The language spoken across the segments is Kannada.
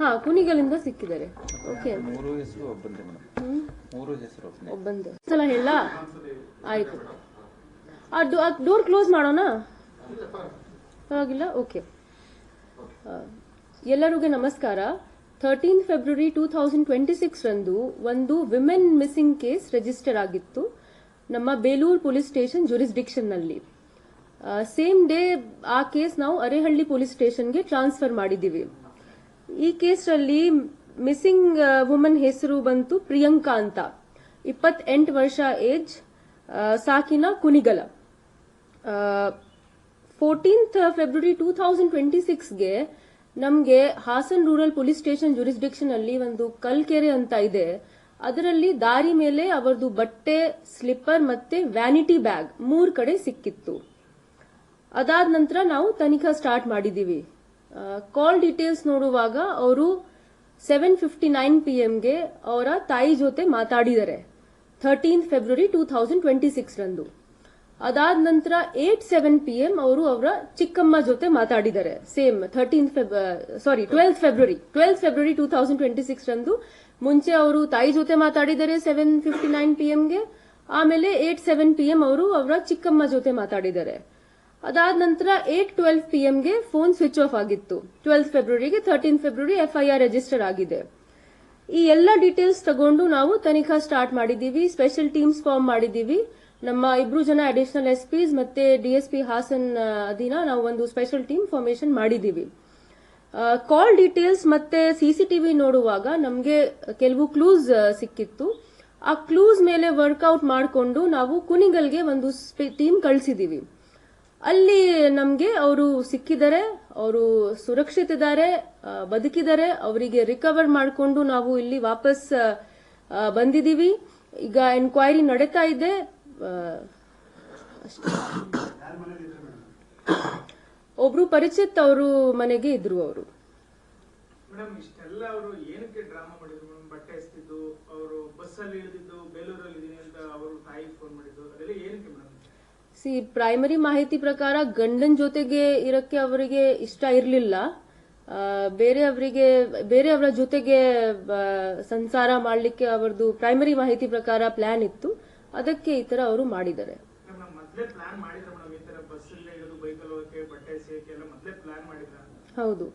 ಹಾ ಕುಣಿಗಲಿಂದ ಸಿಕ್ಕಿದ್ದಾರೆ. ಓಕೆ ಮೂರು ಹೆಸರು ಒಬ್ಬಂದೆ ಮೇಡಮ್. ಮೂರು ಹೆಸರು ಒಬ್ಬಂದೆ. ಸಲ ಹೇಳ ಆಯ್ತು. ಆ ಡೋರ್ ಕ್ಲೋಸ್ ಮಾಡೋಣ ಪರವಾಗಿಲ್ಲ ಓಕೆ ಎಲ್ಲರಿಗೂ ನಮಸ್ಕಾರ. Thirteen February two thousand twenty six ರಂದು ಒಂದು ವಿಮೆನ್ ಮಿಸ್ಸಿಂಗ್ ಕೇಸ್ ರಿಜಿಸ್ಟರ್ ಆಗಿತ್ತು. ನಮ್ಮ ಬೇಲೂರು ಪೊಲೀಸ್ ಸ್ಟೇಷನ್ ಜುರಿಸ್ಡಿಕ್ಷನ್ನಲ್ಲಿ ಸೇಮ್ ಡೇ ಆ ಕೇಸ್ ನಾವು ಅರೇಹಳ್ಳಿ ಪೊಲೀಸ್ ಸ್ಟೇಷನ್ಗೆ ಟ್ರಾನ್ಸ್ಫರ್ ಮಾಡಿದ್ದೀವಿ. ಈ ಕೇಸಲ್ಲಿ ಮಿಸ್ಸಿಂಗ್ ವುಮನ್ ಹೆಸರು ಬಂತು ಪ್ರಿಯಾಂಕಾ ಅಂತ. ಇಪ್ಪತ್ತೆಂಟು ವರ್ಷ age ಸಾಕಿನ Kunigal fourteenth February two thousand twenty ಸಿಕ್ಸ್ಗೆ ನಮಗೆ Hassan rural police station jurisdiction ಅಲ್ಲಿ ಒಂದು ಕಲ್ಕೆರೆ ಅಂತ ಇದೆ. ಅದರಲ್ಲಿ ದಾರಿ ಮೇಲೆ ಅವರದು ಬಟ್ಟೆ, ಸ್ಲಿಪ್ಪರ್ ಮತ್ತೆ ವ್ಯಾನಿಟಿ ಬ್ಯಾಗ್ ಮೂರು ಕಡೆ ಸಿಕ್ಕಿತ್ತು. ಅದಾದ ನಂತರ ನಾವು ತನಿಖಾ ಸ್ಟಾರ್ಟ್ ಮಾಡಿದ್ದೀವಿ. ಕಾಲ್ ಡೀಟೇಲ್ಸ್ ನೋಡುವಾಗ ಅವರು ಸೆವೆನ್ ಫಿಫ್ಟಿ ನೈನ್ ಪಿ ಎಂಗೆ ಅವರ ತಾಯಿ ಜೊತೆ ಮಾತಾಡಿದ್ದಾರೆ thirteen February two thousand twenty six ರಂದು. ಅದಾದ ನಂತರ ಏಟ್ ಸೆವೆನ್ ಪಿ ಎಂ ಅವರು ಅವರ ಚಿಕ್ಕಮ್ಮ ಜೊತೆ ಮಾತಾಡಿದ್ದಾರೆ same thirteen Feb sorry twelfth February twelfth February two thousand twenty six ರಂದು. ಮುಂಚೆ ಅವರು ತಾಯಿ ಜೊತೆ ಮಾತಾಡಿದ್ದಾರೆ ಸೆವೆನ್ ಫಿಫ್ಟಿ ನೈನ್ ಪಿ ಎಂಗೆ ಆಮೇಲೆ ಏಟ್ ಸೆವೆನ್ ಪಿ ಎಂ ಅವರು ಅವರ ಚಿಕ್ಕಮ್ಮ ಜೊತೆ ಮಾತಾಡಿದ್ದಾರೆ ಅದಾದ ನಂತರ ಏಟ್ ಟ್ವೆಲ್ವ್ ಪಿ ಎಂಗೆ ಫೋನ್ ಸ್ವಿಚ್ ಆಫ್ ಆಗಿತ್ತು. ಟ್ವೆಲ್ತ್ ಫೆಬ್ರವರಿಗೆ ಥರ್ಟೀನ್ ಫೆಬ್ರವರಿ ಎಫ್ಐಆರ್ ರಿಜಿಸ್ಟರ್ ಆಗಿದೆ. ಈ ಎಲ್ಲ ಡೀಟೇಲ್ಸ್ ತಗೊಂಡು ನಾವು ತನಿಖಾ ಸ್ಟಾರ್ಟ್ ಮಾಡಿದ್ದೀವಿ ಸ್ಪೆಷಲ್ ಟೀಮ್ಸ್ ಫಾರ್ಮ್ ಮಾಡಿದ್ದೀವಿ. ನಮ್ಮ ಇಬ್ರು ಜನ ಅಡಿಷನಲ್ ಎಸ್ ಪಿಸ್ ಮತ್ತೆ ಡಿಎಸ್ಪಿ ಹಾಸನ್ ಅಧೀನ ನಾವು ಒಂದು ಸ್ಪೆಷಲ್ ಟೀಮ್ ಫಾರ್ಮೇಶನ್ ಮಾಡಿದ್ದೀವಿ. ಕಾಲ್ ಡೀಟೇಲ್ಸ್ ಮತ್ತೆ ಸಿಸಿಟಿವಿ ನೋಡುವಾಗ ನಮಗೆ ಕೆಲವು ಕ್ಲೂಸ್ ಸಿಕ್ಕಿತ್ತು. ಆ ಕ್ಲೂಸ್ ಮೇಲೆ ವರ್ಕೌಟ್ ಮಾಡಿಕೊಂಡು ನಾವು ಕುನಿಗಲ್ಗೆ ಒಂದು ಟೀಮ್ ಕಳಿಸಿದೀವಿ ಅಲ್ಲಿ ನಮಗೆ ಅವರು ಸಿಕ್ಕಿದ್ದಾರೆ ಅವರು ಸುರಕ್ಷಿತ ಇದ್ದಾರೆ ಬದುಕಿದ್ದಾರೆ ಅವರಿಗೆ ರಿಕವರ್ ಮಾಡಿಕೊಂಡು ನಾವು ಇಲ್ಲಿ ವಾಪಸ್ ಬಂದಿದ್ದೀವಿ ಈಗ ಎನ್ಕ್ವೈರಿ ನಡೀತಾ ಇದೆ. ಒಬ್ರು ಪರಿಚಿತ್ ಅವರು ಮನೆಗೆ ಇದ್ರು ಅವರು. ಮೇಡಮ್, ಇಷ್ಟೆಲ್ಲ ಅವರು ಏನಕ್ಕೆ ಡ್ರಾಮಾ ಮಾಡಿದ್ರು? ಬಟ್ಟೆ ಅವರು ಬಸ್ ಅಲ್ಲಿ ಇಳಿದಿದ್ದು ಬೇಲೂರಲ್ಲಿ ಅಂತ ಅವರು ತಾಯಿಗೆ ಫೋನ್ ಮೇಡಮ್ ಸಿ ಪ್ರೈಮರಿ ಮಾಹಿತಿ ಪ್ರಕಾರ ಗಂಡನ ಜೊತೆಗೆ ಇರಕ್ಕೆ ಅವರಿಗೆ ಇಷ್ಟ ಇರಲಿಲ್ಲ. ಬೇರೆ ಅವರಿಗೆ ಬೇರೆಯವರ ಜೊತೆಗೆ ಸಂಸಾರ ಮಾಡಲಿಕ್ಕೆ ಅವರದು ಪ್ರೈಮರಿ ಮಾಹಿತಿ ಪ್ರಕಾರ ಪ್ಲಾನ್ ಇತ್ತು. ಅದಕ್ಕೆ ಈ ತರ ಅವರು ಮಾಡಿದ್ದಾರೆ. ಹೌದು.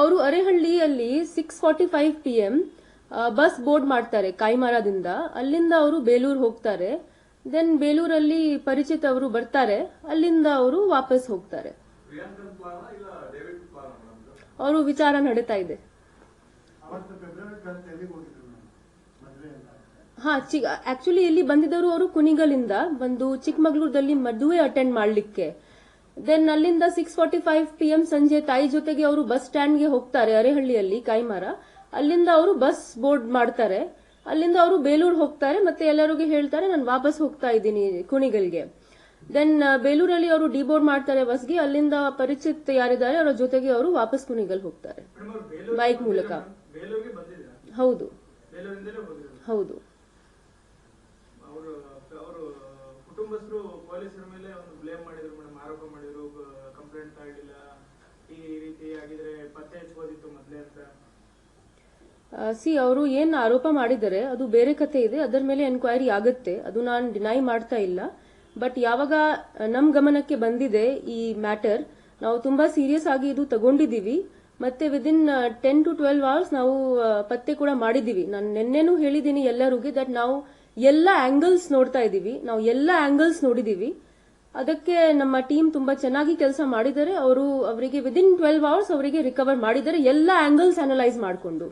ಅವರು ಅರೆಹಳ್ಳಿಯಲ್ಲಿ six forty five P M bus board ಮಾಡ್ತಾರೆ ಕಾಯಿಮಾರದಿಂದ ಅಲ್ಲಿಂದ ಅವರು ಬೇಲೂರ್ ಹೋಗ್ತಾರೆ. ದೆನ್ ಬೇಲೂರಲ್ಲಿ ಪರಿಚಿತ ಅವರು ಬರ್ತಾರೆ. ಅಲ್ಲಿಂದ ಅವರು ವಾಪಸ್ ಹೋಗ್ತಾರೆ. ಅವರು ವಿಚಾರ ನಡೀತಾ ಇದೆ. ಹಾ, ಚಿ ಆಕ್ಚುಲಿ ಇಲ್ಲಿ ಬಂದಿದ್ದವರು ಅವರು ಕುನಿಗಲಿಂದ ಬಂದು ಚಿಕ್ಕಮಗಳೂರದಲ್ಲಿ ಮದುವೆ ಅಟೆಂಡ್ ಮಾಡ್ಲಿಕ್ಕೆ. ದೆನ್ ಅಲ್ಲಿಂದ six forty five P M ಸಂಜೆ ತಾಯಿ ಜೊತೆಗೆ ಅವರು ಬಸ್ ಸ್ಟ್ಯಾಂಡ್ಗೆ ಹೋಗ್ತಾರೆ ಅರೆಹಳ್ಳಿಯಲ್ಲಿ ಕಾಯಿಮಾರ ಅಲ್ಲಿಂದ ಅವರು ಬಸ್ ಬೋರ್ಡ್ ಮಾಡ್ತಾರೆ. ಅಲ್ಲಿಂದ ಅವರು ಬೇಲೂರು ಹೋಗ್ತಾರೆ ಮತ್ತೆ ಎಲ್ಲರಿಗೂ ಹೇಳ್ತಾರೆ ನಾನು ವಾಪಸ್ ಹೋಗ್ತಾ ಇದ್ದೀನಿ ಕುಣಿಗಲ್ಗೆ. ದೆನ್ ಬೇಲೂರಲ್ಲಿ ಅವರು ಡಿಬೋರ್ಡ್ ಮಾಡ್ತಾರೆ ಬಸ್ಗೆ ಅಲ್ಲಿಂದ ಪರಿಚಿತ್ ಯಾರಿದ್ದಾರೆ ಅವರ ಜೊತೆಗೆ ಅವರು ವಾಪಸ್ ಕುಣಿಗಲ್ ಹೋಗ್ತಾರೆ. ಬೈಕ್ ಮೂಲಕ. ಹೌದು. ಹೌದು. ಅವರು ಅವರು ಕುಟುಂಬಸ್ಥರು ಪೊಲೀಸರ ಮೇಲೆ ಒಂದು ಬ್ಲೇಮ್ ಮಾಡಿದ್ರು ಮೇಡಮ್ ಆರೋಪ ಮಾಡಿದ್ರು ಕಂಪ್ಲೇಂಟ್ ಈ ರೀತಿ ಆಗಿದ್ರೆ ಪತ್ತೆ ಹಚ್ಬೋದಿತ್ತು ಮೊದಲೇ ಅಂತ. ಸಿ ಅವರು ಏನ್ ಆರೋಪ ಮಾಡಿದ್ದಾರೆ, ಅದು ಬೇರೆ ಕತೆ ಇದೆ, ಅದರ ಮೇಲೆ ಎನ್ಕ್ವೈರಿ ಆಗುತ್ತೆ. ಅದು ನಾನು ಡಿನೈ ಮಾಡ್ತಾ ಇಲ್ಲ. ಬಟ್ ಯಾವಾಗ ನಮ್ ಗಮನಕ್ಕೆ ಬಂದಿದೆ ಈ ಮ್ಯಾಟರ್ ನಾವು ತುಂಬಾ ಸೀರಿಯಸ್ ಆಗಿ ಇದು ತಗೊಂಡಿದೀವಿ ಮತ್ತೆ within ten to twelve hours ನಾವು ಪತ್ತೆ ಕೂಡ ಮಾಡಿದೀವಿ ನಾನು ನಿನ್ನೆನೂ ಹೇಳಿದ್ದೀನಿ ಎಲ್ಲರಿಗೂ ದಟ್ ನಾವು ಎಲ್ಲ ಆಂಗಲ್ಸ್ ನೋಡ್ತಾ ಇದ್ದೀವಿ. ನಾವು ಎಲ್ಲ ಆಂಗಲ್ಸ್ ನೋಡಿದೀವಿ ಅದಕ್ಕೆ ನಮ್ಮ ಟೀಮ್ ತುಂಬಾ ಚೆನ್ನಾಗಿ ಕೆಲಸ ಮಾಡಿದ್ದಾರೆ. ಅವರು ಅವರಿಗೆ ವಿದಿನ್ ಟ್ವೆಲ್ವ್ ಅವರ್ಸ್ ಅವರಿಗೆ ರಿಕವರ್ ಮಾಡಿದ್ದಾರೆ. ಎಲ್ಲ ಆಂಗಲ್ಸ್ ಅನಲೈಸ್ ಮಾಡಿಕೊಂಡು.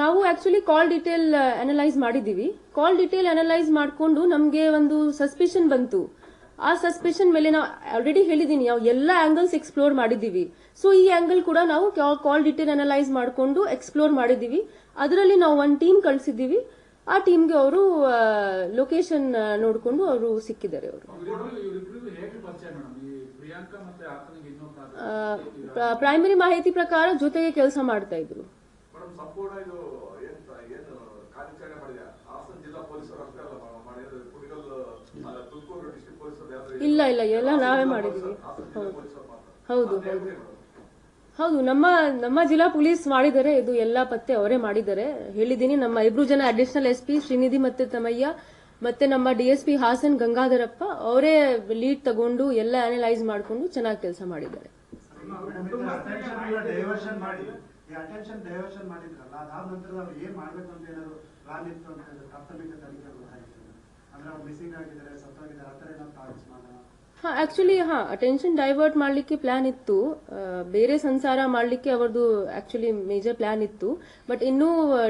ನಾವು ಆಕ್ಚುಲಿ ಕಾಲ್ ಡೀಟೇಲ್ ಅನಲೈಸ್ ಮಾಡಿದ್ದೀವಿ. ಕಾಲ್ ಡೀಟೇಲ್ ಅನಲೈಸ್ ಮಾಡಿಕೊಂಡು ನಮಗೆ ಒಂದು ಸಸ್ಪಿಷನ್ ಬಂತು. ಆ ಸಸ್ಪಿಷನ್ ಮೇಲೆ ನಾವು ಆಲ್ರೆಡಿ ಹೇಳಿದ್ದೀನಿ ನಾವು ಎಲ್ಲ ಆಂಗಲ್ಸ್ ಎಕ್ಸ್ಪ್ಲೋರ್ ಮಾಡಿದ್ದೀವಿ. ಸೊ ಈ ಆಂಗಲ್ ಕೂಡ ನಾವು ಕಾಲ್ ಡೀಟೇಲ್ ಅನಲೈಸ್ ಮಾಡಿಕೊಂಡು ಎಕ್ಸ್ಪ್ಲೋರ್ ಮಾಡಿದ್ದೀವಿ. ಅದರಲ್ಲಿ ನಾವು ಒಂದು ಟೀಮ್ ಕಳಿಸಿದ್ದೀವಿ. ಆ ಟೀಮ್ಗೆ ಅವರು ಲೊಕೇಶನ್ ನೋಡಿಕೊಂಡು ಅವರು ಸಿಕ್ಕಿದ್ದಾರೆ ಅವರು. ಪ್ರೈಮರಿ ಮಾಹಿತಿ ಪ್ರಕಾರ ಜೊತೆಗೆ ಕೆಲಸ ಮಾಡ್ತಾ ಇದ್ರು. ಇಲ್ಲ ಇಲ್ಲ, ಎಲ್ಲ ನಾವೇ ಮಾಡಿದೀವಿ ಹೌದು ಹೌದು. ಹೌದು ನಮ್ಮ ನಮ್ಮ ಜಿಲ್ಲಾ ಪೊಲೀಸ್ ಮಾಡಿದ್ದಾರೆ ಇದು ಎಲ್ಲ ಪತ್ತೆ ಅವರೇ ಮಾಡಿದ್ದಾರೆ ಹೇಳಿದ್ದೀನಿ ನಮ್ಮ ಇಬ್ರು ಜನ ಅಡಿಷನಲ್ ಎಸ್ ಪಿ ಶ್ರೀನಿಧಿ ಮತ್ತೆ ತಮಯ್ಯ ಮತ್ತೆ ನಮ್ಮ D S P Hassan Gangadharappa ಅವರೇ ಲೀಡ್ ತಗೊಂಡು ಎಲ್ಲ ಅನಲೈಸ್ ಮಾಡಿಕೊಂಡು ಚೆನ್ನಾಗಿ ಕೆಲಸ ಮಾಡಿದ್ದಾರೆ. ಡೈವರ್ಷನ್ ಮಾಡಿ ಈ ಅಟೆನ್ಷನ್ ಡೈವರ್ಷನ್ ಮಾಡಿದ್ರಲ್ಲ ಹಾ ಆಕ್ಚುಲಿ ಹಾ ಅಟೆನ್ಷನ್ ಡೈವರ್ಟ್ ಮಾಡಲಿಕ್ಕೆ ಪ್ಲಾನ್ ಇತ್ತು. ಬೇರೆ ಸಂಸಾರ ಮಾಡಲಿಕ್ಕೆ ಅವರದು ಆಕ್ಚುಲಿ ಮೇಜರ್ ಪ್ಲಾನ್ ಇತ್ತು. ಬಟ್ ಇನ್ನೂ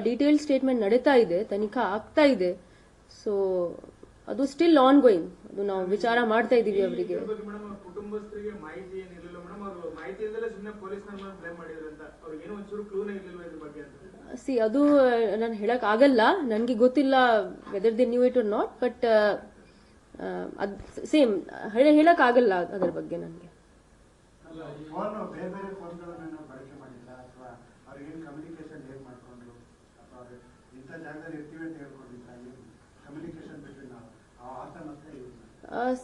ಡೀಟೇಲ್ ಸ್ಟೇಟ್ಮೆಂಟ್ ನಡೀತಾ ಇದೆ ತನಿಖಾ ಆಗ್ತಾ ಇದೆ. ಸೊ ಅದು ಸ್ಟಿಲ್ ಆನ್ ಗೋಯಿಂಗ್ ಅದು ನಾವು ವಿಚಾರ ಮಾಡ್ತಾ ಇದೀವಿ ಅವರಿಗೆ. ಸಿ ಅದು ನಾನು ಹೇಳಕ್ ಆಗಲ್ಲ. ನನಗೆ ಗೊತ್ತಿಲ್ಲ whether they knew it or not but ಅದ್ ಸೇಮ್ ಹೇಳಕ್ ಆಗಲ್ಲ ಅದರ ಬಗ್ಗೆ ನನಗೆ.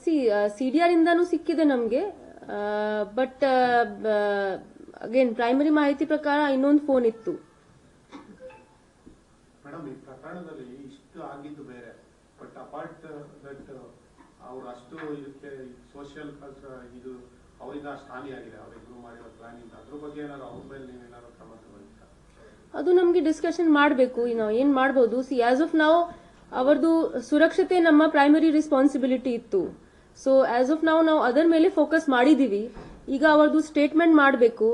ಸಿ ಸಿ ಡಿ ಆರ್ ಇಂದಾನು ಸಿಕ್ಕಿದೆ ನಮಗೆ. ಬಟ್ ಅಗೇನ್ ಪ್ರೈಮರಿ ಮಾಹಿತಿ ಪ್ರಕಾರ ಇನ್ನೊಂದು ಫೋನ್ ಇತ್ತು. ಮೇಡಮ್ ಈ ಪ್ರಕರಣದಲ್ಲಿ ಇಷ್ಟು ಆಗಿದ್ದು ಬೇರೆ. ಬಟ್ ಅಪಾರ್ಟ್ ದಟ್ ಅವ್ರು ಅಷ್ಟು ಇದಕ್ಕೆ ಸೋಷಿಯಲ್ ಇದು ಅವರಿಂದ ಅಷ್ಟು ಹಾನಿಯಾಗಿದೆ ಅವರಿಬ್ರು ಮಾಡಿರೋ ಪ್ಲಾನಿಂಗ್ ಅದ್ರ ಬಗ್ಗೆ ಏನಾದ್ರು ಅವ್ರ ಮೇಲೆ ನೀವೇನಾದ್ರು ಕ್ರಮ ಅದು ನಮಗೆ ಡಿಸ್ಕಷನ್ ಮಾಡಬೇಕು. ನಾವು ಏನ್ ಮಾಡ್ಬೋದು? ಸಿ ಆಸ್ ಆಫ್ ನಾವು ಅವರದು ಸುರಕ್ಷತೆ ನಮ್ಮ ಪ್ರೈಮರಿ ರೆಸ್ಪಾನ್ಸಿಬಿಲಿಟಿ ಇತ್ತು. ಸೊ ಆಸ್ ಆಫ್ ನಾವು ನಾವು ಅದರ ಮೇಲೆ ಫೋಕಸ್ ಮಾಡಿದೀವಿ. ಈಗ ಅವರದು ಸ್ಟೇಟ್ಮೆಂಟ್ ಮಾಡಬೇಕು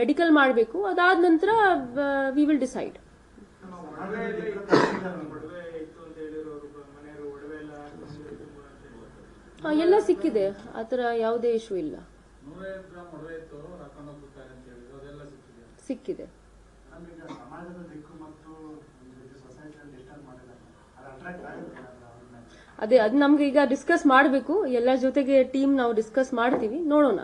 ಮೆಡಿಕಲ್ ಮಾಡಬೇಕು. ಅದಾದ ನಂತರ ವಿ ವಿಲ್ ಡಿಸೈಡ್ ನಮ್ಮ ಒಡವೆ ಎಲ್ಲ ಇತ್ತು ಒಡವೆ ಇತ್ತು ಅಂತ ಹೇಳಿದ್ರು ಅವರು ಮನೆಯವರು ಒಡವೆ ಎಲ್ಲ ತುಂಬಾ ಅಂತ ಹೇಳಿದ್ರು. ಎಲ್ಲ ಸಿಕ್ಕಿದೆ. ಆ ಥರ ಯಾವುದೇ ಇಶ್ಯೂ ಇಲ್ಲ. ನೂರೈವತ್ತು ಗ್ರಾಮ್ ಒಡವೆ ಹಾಕೊಂಡು ಹೋಗ್ಬಿಡ್ತಾರೆ ಅಂತ ಹೇಳಿದ್ರು. ಅದೆಲ್ಲ ಸಿಕ್ಕಿದೆ. ಅದೇ ಅದು ನಮ್ಗೆ ಈಗ ಡಿಸ್ಕಸ್ ಮಾಡಬೇಕು. ಎಲ್ಲರ ಜೊತೆಗೆ ಟೀಮ್ ನಾವು ಡಿಸ್ಕಸ್ ಮಾಡ್ತೀವಿ. ನೋಡೋಣ.